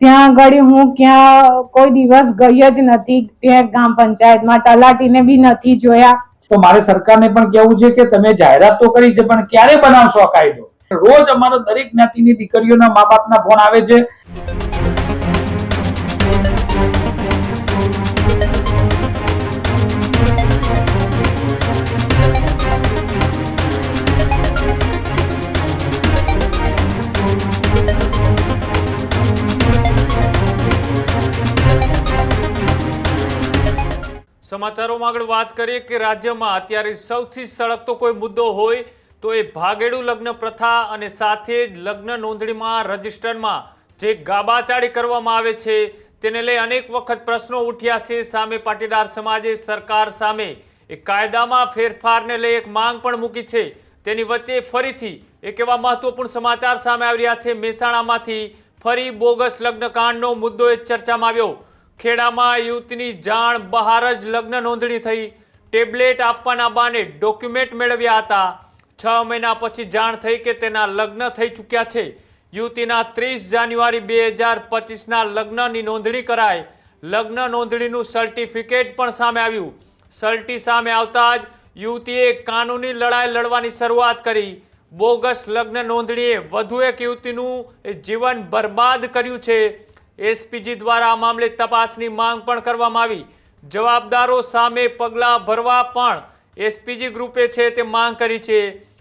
ત્યાં આગળ હું ક્યાં કોઈ દિવસ ગઈ જ નથી, ત્યાં ગામ પંચાયતમાં તલાટીને બી નથી જોયા. તો મારે સરકારને પણ કહેવું છે કે તમે જાહેરાત તો કરી છે, પણ ક્યારે બનાવશો આ કાયદો? રોજ અમારો દરેક જ્ઞાતિની દીકરીઓના મા બાપના ફોન આવે છે. સમાચારોમાં આગળ વાત કરીએ કે રાજ્યમાં અત્યારે સૌથી સળગતો કોઈ મુદ્દો હોય તો એ ભાગેડું લગ્ન પ્રથા અને સાથે જ લગ્ન નોંધણીમાં રજિસ્ટરમાં જે ગાબાચાળી કરવામાં આવે છે તેને લઈ અનેક વખત પ્રશ્નો ઉઠ્યા છે. સામે પાટીદાર સમાજે સરકાર સામે એ કાયદામાં ફેરફારને લઈ એક માંગ પણ મૂકી છે. તેની વચ્ચે ફરીથી એક એવા મહત્વપૂર્ણ સમાચાર સામે આવી રહ્યા છે. મહેસાણામાંથી ફરી બોગસ લગ્ન કાંડનો મુદ્દો એ ચર્ચામાં આવ્યો. ખેડામાં યુવતીની જાણ બહાર જ લગ્ન નોંધણી થઈ. ટેબ્લેટ આપવાના બાને ડોક્યુમેન્ટ મેળવ્યા હતા. છ મહિના પછી જાણ થઈ કે તેના લગ્ન થઈ ચૂક્યા છે. યુવતીના ત્રીસ જાન્યુઆરી બે હજાર પચીસના લગ્નની નોંધણી કરાય લગ્ન નોંધણીનું સર્ટિફિકેટ પણ સામે આવ્યું. સર્ટી સામે આવતા જ યુવતીએ કાનૂની લડાઈ લડવાની શરૂઆત કરી. બોગસ લગ્ન નોંધણીએ વધુ એક યુવતીનું જીવન બરબાદ કર્યું છે. એસપીજી દ્વારા આ મામલે તપાસની માંગ પણ કરવામાં આવી. જવાબદારો સામે પગલાં ભરવા પણ એસપીજી ગ્રુપે છે તે માંગ કરી છે.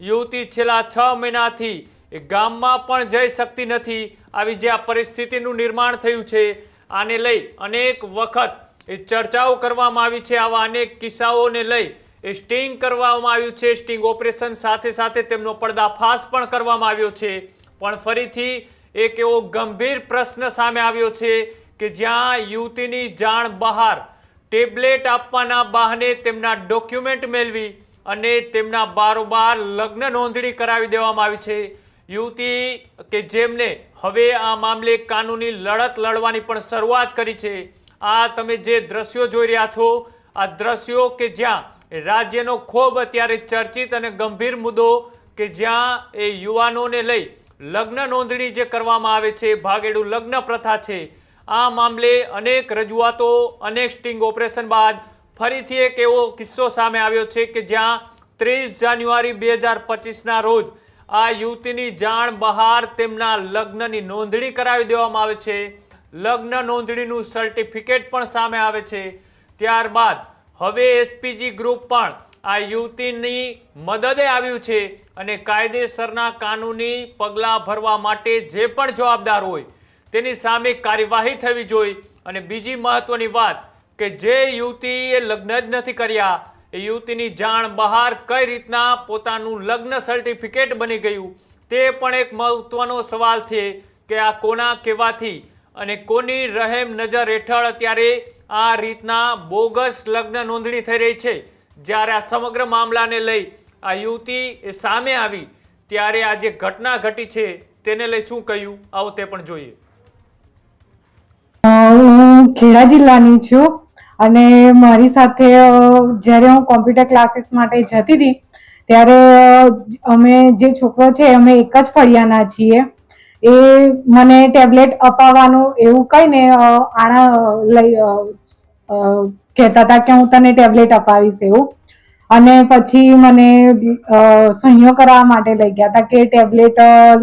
યુવતી છેલ્લા છ મહિનાથી એ ગામમાં પણ જઈ શકતી નથી. આવી જે આ પરિસ્થિતિનું નિર્માણ થયું છે, આને લઈ અનેક વખત એ ચર્ચાઓ કરવામાં આવી છે. આવા અનેક કિસ્સાઓને લઈ એ સ્ટિંગ કરવામાં આવ્યું છે. સ્ટિંગ ઓપરેશન સાથે સાથે તેમનો પર્દાફાશ પણ કરવામાં આવ્યો છે. પણ ફરીથી એક એવો ગંભીર પ્રશ્ન સામે આવ્યો છે કે જ્યાં યુવતીની જાણ બહાર ટેબ્લેટ આપવાના બહાને તેમના ડોક્યુમેન્ટ મેળવી અને તેમના બારોબાર લગ્ન નોંધણી કરાવી દેવામાં આવી છે. યુવતી કે જેમને હવે આ મામલે કાનૂની લડત લડવાની પણ શરૂઆત કરી છે. આ તમે જે દ્રશ્યો જોઈ રહ્યા છો, આ દ્રશ્યો કે જ્યાં રાજ્યનો ખૂબ અત્યારે ચર્ચિત અને ગંભીર મુદ્દો કે જ્યાં એ યુવાનોને લઈ લગ્ન નોંધણી જે કરવામાં આવે છે, ભાગેડું લગ્ન પ્રથા છે, આ મામલે અનેક રજૂઆતો, અનેક સ્ટિંગ ઓપરેશન બાદ ફરીથી એક એવો કિસ્સો સામે આવ્યો છે કે જ્યાં ત્રીસ જાન્યુઆરી બે હજાર પચીસના રોજ આ યુવતીની જાણ બહાર તેમના લગ્નની નોંધણી કરાવી દેવામાં આવે છે. લગ્ન નોંધણીનું સર્ટિફિકેટ પણ સામે આવે છે. ત્યારબાદ હવે એસપીજી ગ્રુપ પણ આ યુવતીની મદદે આવ્યું છે અને કાયદેસરના કાનૂની પગલાં ભરવા માટે જે પણ જવાબદાર હોય, તેની સામે કાર્યવાહી થવી જોઈએ. અને બીજી મહત્વની વાત કે જે યુવતીએ લગ્ન જ નથી કર્યા, એ યુવતીની જાણ બહાર કઈ રીતના પોતાનું લગ્ન સર્ટિફિકેટ બની ગયું, તે પણ એક મહત્વનો સવાલ છે કે આ કોના કહેવાથી અને કોની રહેમ નજર હેઠળ અત્યારે આ રીતના બોગસ લગ્ન નોંધણી થઈ રહી છે. જ્યારે આ સમગ્ર મામલાને લઈ આ યુવતી સામે આવી, ત્યારે આ જે ઘટના ઘટી છે તેને લઈ શું કહ્યું? આવો તે પણ જોઈએ. હું ખેડા જિલ્લાની છું અને મારી સાથે જ્યારે હું કોમ્પ્યુટર ક્લાસીસ માટે જતી હતી, ત્યારે અમે જે છોકરો છે અમે એક જ ફળિયાના છીએ. એ મને ટેબ્લેટ અપાવવાનું એવું કહીને આણા લઈ કહેતા હતા કે હું તને ટેબ્લેટ અપાવીશ એવું. અને પછી મને અ, સહીઓ કરાવવા માટે લઈ ગયા હતા કે ટેબ્લેટ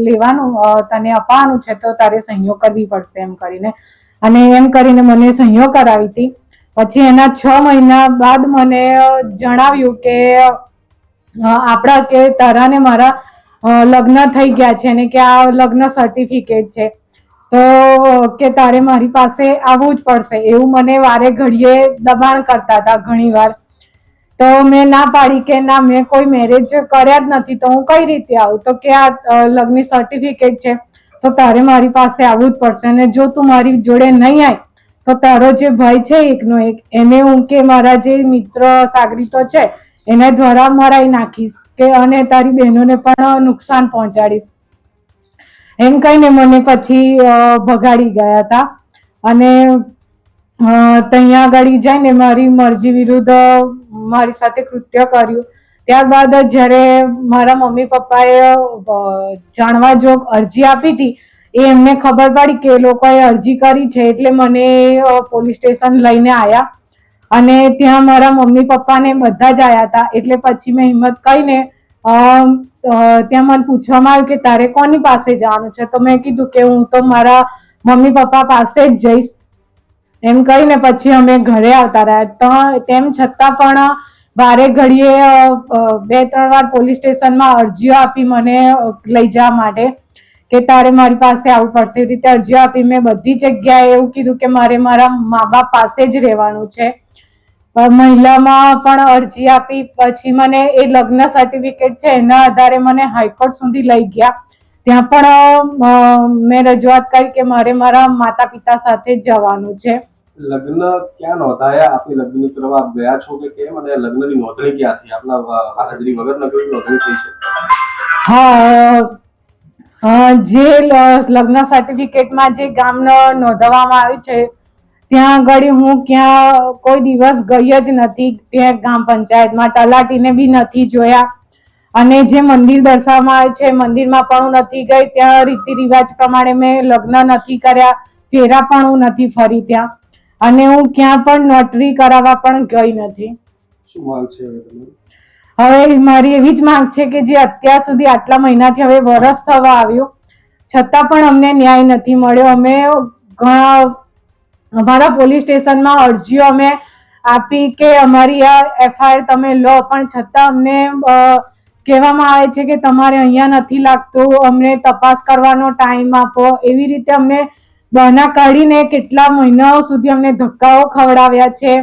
લેવાનું તને અપાવવાનું છે તો તારે સહીઓ કરવી પડશે એમ કરીને. અને એમ કરીને મને સહીઓ કરાવી હતી. પછી એના છ મહિના બાદ મને જણાવ્યું કે આપણા કે તારા ને મારા લગ્ન થઈ ગયા છે ને કે આ લગ્ન સર્ટિફિકેટ છે. તો કે તારે મારી પાસે આવવું જ પડશે. એવું મને વારે ઘડીએ દબાણ કરતા હતા ઘણી વાર તો મેં ના પાડી કે ના, મેં કોઈ મેરેજ કર્યા જ નથી. તો હું કઈ રીતે આવું? તો કે આ લગ્ન સર્ટિફિકેટ છે. તો તારે મારી પાસે આવવું જ પડશે. અને જો તું મારી જોડે નહીં આવી તો તારો જે ભાઈ છે એકનો એક, એને હું કે મારા જે મિત્ર સાગરીતો છે, એને દ્વારા મરાઈ નાખીશ. કે અને તારી બહેનોને પણ નુકસાન પહોંચાડીશ. એમ કહીને મને પછી ભગાડી ગયા હતા. અને ત્યાં આગળ જઈને મારી મરજી વિરુદ્ધ મારી સાથે કૃત્ય કર્યું. ત્યારબાદ જ્યારે મારા મમ્મી પપ્પાએ જાણવા જોગ અરજી આપી હતી એ એમને ખબર પડી કે એ લોકોએ અરજી કરી છે એટલે મને પોલીસ સ્ટેશન લઈને આવ્યા અને ત્યાં મારા મમ્મી પપ્પાને બધા જ આવ્યા હતા. એટલે પછી મેં હિંમત અ, ત્યાં મને પૂછવામાં આવ્યું કે તારે કોની પાસે જવાનું છે? તો મેં કીધું કે હું તો મારા મમ્મી પપ્પા પાસે જ જઈશ. એમ કહીને પછી અમે ઘરે આવતા રહ્યા. તેમ છતાં પણ વારે ઘડીએ બે, ત્રણ વાર પોલીસ સ્ટેશનમાં અરજીઓ આપી મને લઈ જવા માટે કે તારે મારી પાસે આવવું પડશે. એવી રીતે અરજીઓ આપી મેં બધી જગ્યાએ એવું કીધું કે મારે મારા મા બાપ પાસે જ રહેવાનું છે. મહિલામાં પણ અરજી આપી પછી મને એ લગ્ન સર્ટિફિકેટ છે એના આધારે મને હાઈકોર્ટ સુધી લઈ ગયા. ત્યાં પણ મેં રજૂઆત કરી કે મારે મારા માતા પિતા સાથે જવાનું છે. લગ્ન ક્યાં નોંધાયા? આપની લગ્ન કરવા ગયા છો કે કેમ? અને લગ્નની નોંધણી ક્યાંથી આપના હાજરી વગર લગ્નની નોંધણી થઈ છે? હા જે લગ્ન સર્ટિફિકેટમાં જે ગામ નોંધવામાં આવ્યું છે ત્યાં આગળ હું ક્યાં કોઈ દિવસ ગઈ જ નથી. ત્યાં ગામ પંચાયતમાં તલાટીને બી નથી જોયા. અને જે મંદિર દર્શાવવામાં આવે છે મંદિરમાં પણ હું નથી ગઈ. ત્યાં રીતિ રિવાજ પ્રમાણે મેં લગ્ન નથી કર્યા. ફેરા પણ હું નથી ફરી ત્યાં. અને હું ક્યાં પણ નોટરી કરાવવા પણ ગઈ નથી. હવે મારી એવી જ માંગ છે કે જે અત્યાર સુધી આટલા મહિનાથી હવે વરસ થવા આવ્યું. છતાં પણ અમને ન્યાય નથી મળ્યો. અમે ઘણા અમારા પોલીસ સ્ટેશનમાં અરજીઓ અમે આપી કે અમારી આ એફઆઈઆર તમે લો, પણ છતાં અમને કહેવામાં આવે છે કે તમારે અહીંયા નથી લાગતું, અમને તપાસ કરવાનો ટાઈમ આપો. એવી રીતે અમને બહાના કાઢીને કેટલા મહિનાઓ સુધી અમને ધક્કાઓ ખવડાવ્યા છે.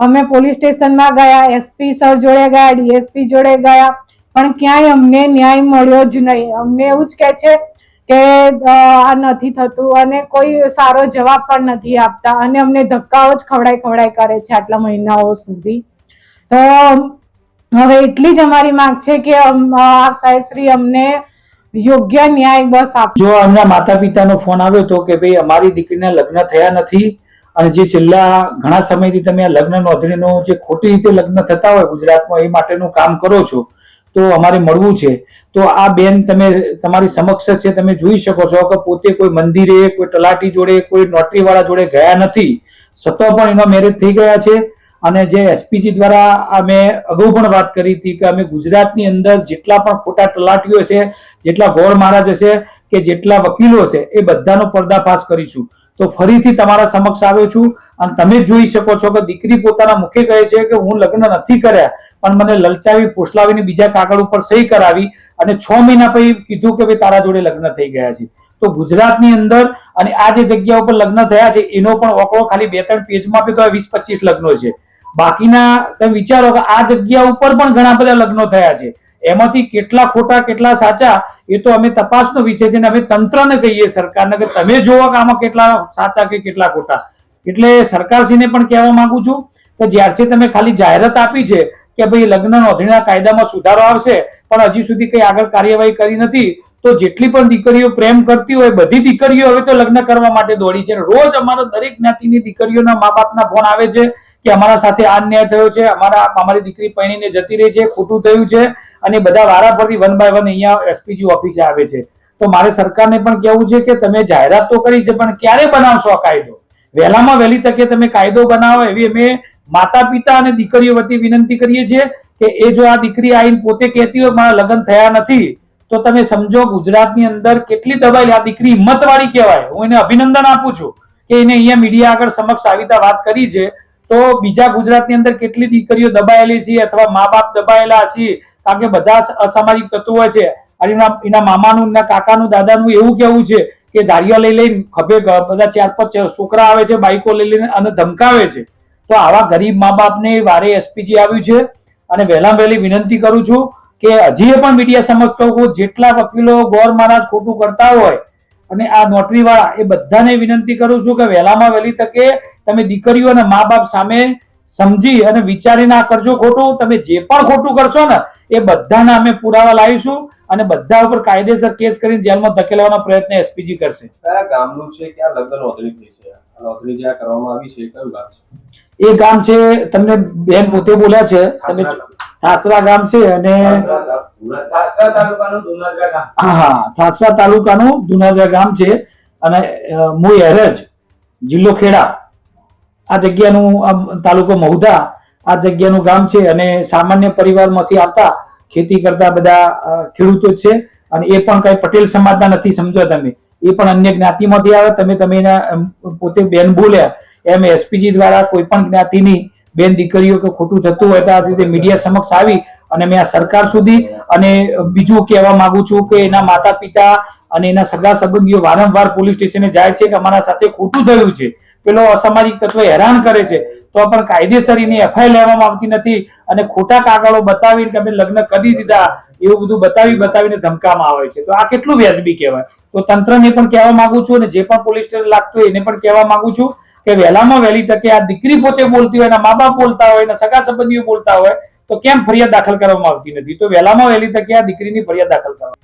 અમે પોલીસ સ્ટેશનમાં ગયા એસપી સર જોડે ગયા ડીએસપી જોડે ગયા, પણ ક્યાંય અમને ન્યાય મળ્યો જ નહીં. અમને એવું જ કહે છે કે આ નથી થતું અને કોઈ સારો જવાબ પણ નથી આપતા અને અમને ધક્કાઓ જ ખવડાય ખવડાય કરે છે આટલા મહિનાઓ સુધી. તો, હવે એટલી જ અમારી માંગ છે કે સાહેબશ્રી અમને યોગ્ય ન્યાય બસ આપ જો એમના માતા પિતાનો ફોન આવ્યો હતો કે ભાઈ અમારી દીકરીના લગ્ન થયા નથી અને જે છેલ્લા ઘણા સમયથી તમે આ લગ્ન નોંધણીનો જે ખોટી રીતે લગ્ન થતા હોય ગુજરાતમાં એ માટેનું કામ કરો છો તો અમારે મળવું છે. તો આ બેન તમે, તમારી સમક્ષ છે, તમે જોઈ શકો છો કે પોતે કોઈ મંદિરે, કોઈ તલાટી જોડે, કોઈ નોટરી વાળા જોડે ગયા નથી. છતાં પણ એના મેરેજ થઈ ગયા છે અને જે એસપીજી દ્વારા અમે અગાઉ પણ વાત કરી હતી કે અમે ગુજરાતની અંદર જેટલા પણ ખોટા તલાટીઓ છે, જેટલા ગોળ મહારાજ હશે કે જેટલા વકીલો છે એ બધાનો પર્દાફાશ કરીશું. તો ફરીથી તમારા સમક્ષ આવ્યો છું અને તમે જોઈ શકો છો કે દીકરી પોતાના મુખે કહે છે કે હું લગ્ન નથી કર્યા, પણ મને લલચાવી પોસલાવીને બીજા કાગળ ઉપર સહી કરાવી અને છ મહિના પછી કીધું કે ભાઈ તારા જોડે લગ્ન થઈ ગયા છે. તો ગુજરાતની અંદર અને આ જે જગ્યા ઉપર લગ્ન થયા છે, એનો પણ ઓકળો ખાલી બે ત્રણ પેજમાં આપ્યો તો વીસ પચીસ લગ્નો છે. બાકીના તમે વિચારો કે આ જગ્યા ઉપર પણ ઘણા બધા લગ્નો થયા છે. એમાંથી કેટલા ખોટા, કેટલા સાચા, એ તો અમે તપાસનો વિષય છે ને અમે તંત્રને કહીએ સરકારને કે તમે જોવો કે આમાં કેટલા સાચા કે કેટલા ખોટા. એટલે સરકારશ્રીને પણ કહેવા માંગુ છું કે જ્યારથી તમે ખાલી જાહેરાત આપી છે કે ભાઈ લગ્ન નોંધણીના કાયદામાં સુધારો આવશે, પણ હજી સુધી કંઈ આગળ કાર્યવાહી કરી નથી, તો જેટલી પણ દીકરીઓ પ્રેમ કરતી હોય, બધી દીકરીઓ હવે તો લગ્ન કરવા માટે દોડી છે. રોજ અમારા દરેક જ્ઞાતિની દીકરીઓના મા બાપના ફોન આવે છે કે અમારા સાથે આ અન્યાય થયો છે, અમારા અમારી દીકરી પૈણીને જતી રહી છે, ખોટું થયું છે અને બધા વારા પરથી વન બાય વન અહીંયા એસપીજી ઓફિસે આવે છે. તો મારે સરકારને પણ કહેવું છે કે તમે જાહેરાત તો કરી છે, પણ ક્યારે બનાવશો આ કાયદો? વહેલામાં વહેલી તકે તમે કાયદો બનાવો એવી અમે માતા પિતા અને દીકરીઓ વતી વિનંતી કરીએ છીએ કે એ જો આ દીકરી આવીને પોતે કહેતી હોય, મારા લગ્ન થયા નથી તો તમે સમજો ગુજરાતની અંદર કેટલી દબાયેલી આ દીકરી હિંમતવાળી કહેવાય. હું એને અભિનંદન આપું છું કે એને અહીંયા મીડિયા આગળ સમક્ષ આવી વાત કરી છે. તો બીજા ગુજરાતની અંદર કેટલી દીકરીઓ દબાયેલી છે અથવા મા બાપ દબાયેલા છે? કારણ કે બધા અસામાજિક તત્વો છે. અને એના મામાનું એના કાકાનું, દાદાનું એવું કેવું છે કે દાળિયા લઈ લઈને ખભે બધા ચાર પાંચ છોકરા આવે છે, બાઈકો લઈ લઈને અને ધમકાવે છે. તો આવા ગરીબ મા બાપને વારે એસપીજી આવ્યું છે. અને વહેલા વહેલી વિનંતી કરું છું કે હજી પણ મીડિયા સમક્ષ કહું જેટલા વકીલો ગોર મહારાજ ખોટું કરતા હોય અને આ નોટરી વાળા એ બધાને વિનંતી કરું છું કે વહેલામાં વહેલી તકે તમે દીકરીઓ અને મા બાપ સામે સમજી અને વિચારી ના કરજો ખોટું. તમે જે પણ ખોટું કરશો ને એ બધાના અમે પુરાવા લાવીશું અને બધા ઉપર કાયદેસર કેસ કરીને જેલમાં ધકેલવાનો પ્રયત્ન એસપીજી કરશે. કયા ગામનું છે? ક્યાં લગ્ન નોંધણી થઈ છે? નોંધણી જ્યાં કરવામાં આવી છે કયું ગામ છે? એ ગામ છે તમને બેન પોતે બોલ્યા છે તમે થાસરા ગામ. છે અને હા હા થાસરા તાલુકાનું દુનાજા ગામ છે અને મુય મૂળ એરજ જિલ્લો ખેડા. આ જગ્યાનું તાલુકો મહુધા, આ જગ્યાનું ગામ છે અને સામાન્ય પરિવારમાંથી આવતા ખેતી કરતા બધા ખેડૂતો છે. અને એ પણ કઈ પટેલ સમાજના નથી, સમજો તમે. એ પણ અન્ય જ્ઞાતિમાંથી આવે, તમે તમે એના પોતે બેન બોલ્યા. એમ એસપીજી દ્વારા કોઈ પણ જ્ઞાતિની બેન દીકરીઓ કે ખોટું થતું હોય તો આ રીતે મીડિયા સમક્ષ આવી અને મેં આ સરકાર સુધી અને બીજું કહેવા માંગુ છું કે એના માતા પિતા અને એના સગા સંબંધીઓ વારંવાર પોલીસ સ્ટેશને જાય છે કે અમારા સાથે ખોટું થયું છે. પેલો અસામાજિક તત્વ હેરાન કરે છે, તો પણ કાયદેસર એની એફઆઈ લેવામાં આવતી નથી અને ખોટા કાગળો બતાવીને કે અમે લગ્ન કરી દીધા એવું બધું બતાવી બતાવીને ધમકામાં આવે છે. તો આ કેટલું વ્યાજબી કહેવાય? તો તંત્રને પણ કહેવા માંગુ છું અને જે પણ પોલીસ સ્ટેશન લાગતું હોય એને પણ કહેવા માંગુ છું કે વહેલામાં વહેલી તકે આ દીકરી પોતે બોલતી હોય, એના મા બાપ બોલતા હોય, એના સગા સંબંધીઓ બોલતા હોય, તો કેમ ફરિયાદ દાખલ કરવામાં આવતી નથી? તો વહેલામાં વહેલી તકે આ દીકરીની ફરિયાદ દાખલ કરવા